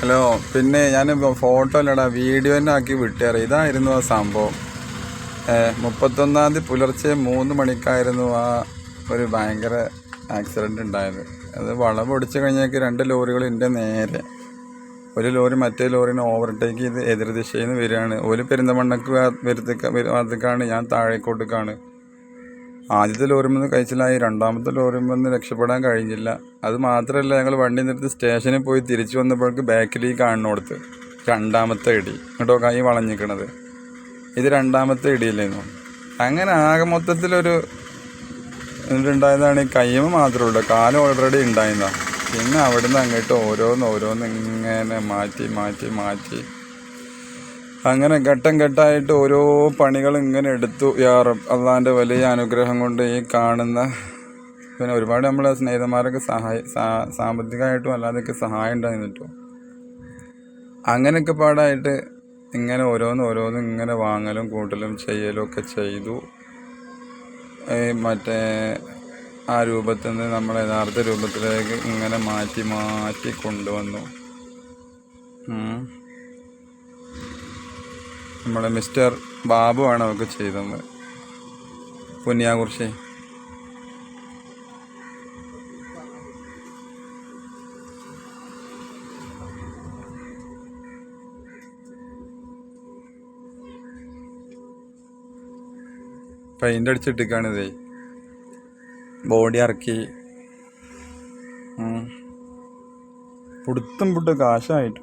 Hello പിന്നെ ഞാൻ photo അല്ലടാ വീഡിയോ തന്നെ ആക്കി വിട്ടേറി. ഇതായിരുന്നു ആ സംഭവം. മുപ്പത്തൊന്നാം തീയതി പുലർച്ചെ മൂന്ന് മണിക്കായിരുന്നു ആ ഒരു ഭയങ്കര ആക്സിഡന്റ് ഉണ്ടായത്. അത് വളവ് ഒടിച്ചു കഴിഞ്ഞേക്ക് രണ്ട് ലോറികൾ എന്റെ നേരെ. ഒരു ലോറി മറ്റേ ലോറിനെ ഓവർടേക്ക് ചെയ്ത് എതിർ ദിശയിൽ നിന്ന് വരികയാണ്. ഒരു പെരിന്തമണ്ണക്ക് വരുത്തേക്ക് ഭാഗത്തേക്കാണ് ഞാൻ താഴേക്കോട്ടേക്കാണ്. ആദ്യത്തെ ലോറിമെന്ന് കഴിച്ചിലായി രണ്ടാമത്തെ ലോറിമെന്ന് രക്ഷപ്പെടാൻ കഴിഞ്ഞില്ല. അത് മാത്രമല്ല ഞങ്ങൾ വണ്ടി നിർത്തി സ്റ്റേഷനിൽ പോയി തിരിച്ചു വന്നപ്പോഴേക്ക് ബാക്കിലേക്ക് കാണുന്നിടത്ത് രണ്ടാമത്തെ ഇടി. കേട്ടോ കൈ വളഞ്ഞിക്കണത് ഇത് രണ്ടാമത്തെ ഇടിയില്ലായിരുന്നു അങ്ങനെ ആകെ മൊത്തത്തിലൊരു ഉണ്ടായതാണ് ഈ കയ്യമ മാത്രമേ ഉള്ളൂ കാലം ഓൾറെഡി ഉണ്ടായിരുന്നതാണ് പിന്നെ അവിടുന്ന് അങ്ങോട്ട് ഓരോന്ന് ഓരോന്ന് ഇങ്ങനെ മാറ്റി മാറ്റി മാറ്റി. അങ്ങനെ ഘട്ടം ഘട്ടമായിട്ട് ഓരോ പണികൾ ഇങ്ങനെ എടുത്തു യാറും അള്ളാന്റെ വലിയ അനുഗ്രഹം കൊണ്ട് ഈ കാണുന്ന പിന്നെ ഒരുപാട് നമ്മളെ സ്നേഹിതന്മാരൊക്കെ സഹായ സാമ്പത്തികമായിട്ടും അല്ലാതെയൊക്കെ സഹായം ഉണ്ടായിരുന്നു അങ്ങനെയൊക്കെ പാടായിട്ട് ഇങ്ങനെ ഓരോന്ന് ഓരോന്നും ഇങ്ങനെ വാങ്ങലും കൂട്ടലും ചെയ്യലും ഒക്കെ ചെയ്തു. മറ്റേ ആ രൂപത്തിൽ നിന്ന് നമ്മൾ യഥാർത്ഥ രൂപത്തിലേക്ക് ഇങ്ങനെ മാറ്റി മാറ്റി കൊണ്ടുവന്നു. നമ്മുടെ മിസ്റ്റർ ബാബു ആണ് അവർക്ക് ചെയ്തത്. പുണ്യാകുറിശി പെയിന്റ് അടിച്ചിട്ടിക്കാണിതേ ബോഡി ഇറക്കി. പുടുത്തും പുട്ട് കാശായിട്ട്.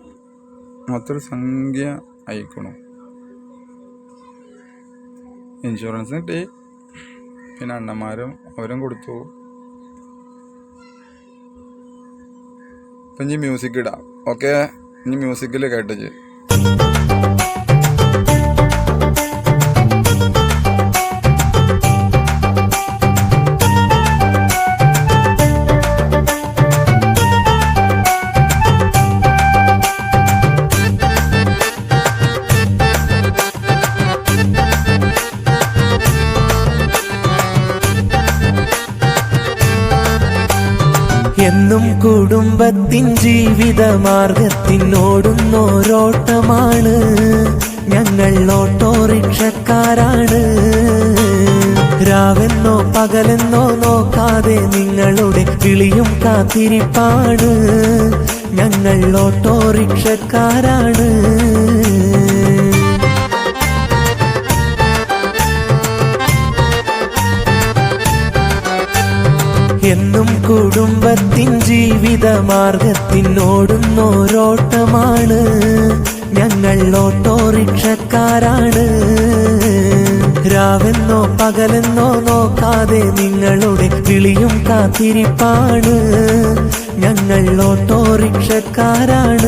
മൊത്തൊരു സംഖ്യ അയക്കണു ഇൻഷുറൻസ് കിട്ടി പിന്നെ അണ്ണന്മാരും അവരും കൊടുത്തു. ഇപ്പം ഇനി മ്യൂസിക് ഇടാം. ഓക്കെ? ഇനി മ്യൂസിക്കിൽ കേട്ടിച്ച് എന്നും കുടുംബത്തിൻ ജീവിത മാർഗത്തിനോടുന്നോരോട്ടമാണ് ഞങ്ങൾ ഓട്ടോറിക്ഷക്കാരാണ്. രാവെന്നോ പകലെന്നോ നോക്കാതെ നിങ്ങളുടെ കിളിയും കാത്തിരിപ്പാണ്. ഞങ്ങൾ ഓട്ടോറിക്ഷക്കാരാണ്. എന്നും കുടുംബത്തിൻ ജീവിത മാർഗത്തിനോടുന്നോരോട്ടമാണ് ഞങ്ങൾ ഓട്ടോറിക്ഷക്കാരാണ്. രാവെന്നോ പകലെന്നോ നോക്കാതെ നിങ്ങളുടെ വിളിയും കാത്തിരിപ്പാണ്. ഞങ്ങൾ ഓട്ടോറിക്ഷക്കാരാണ്.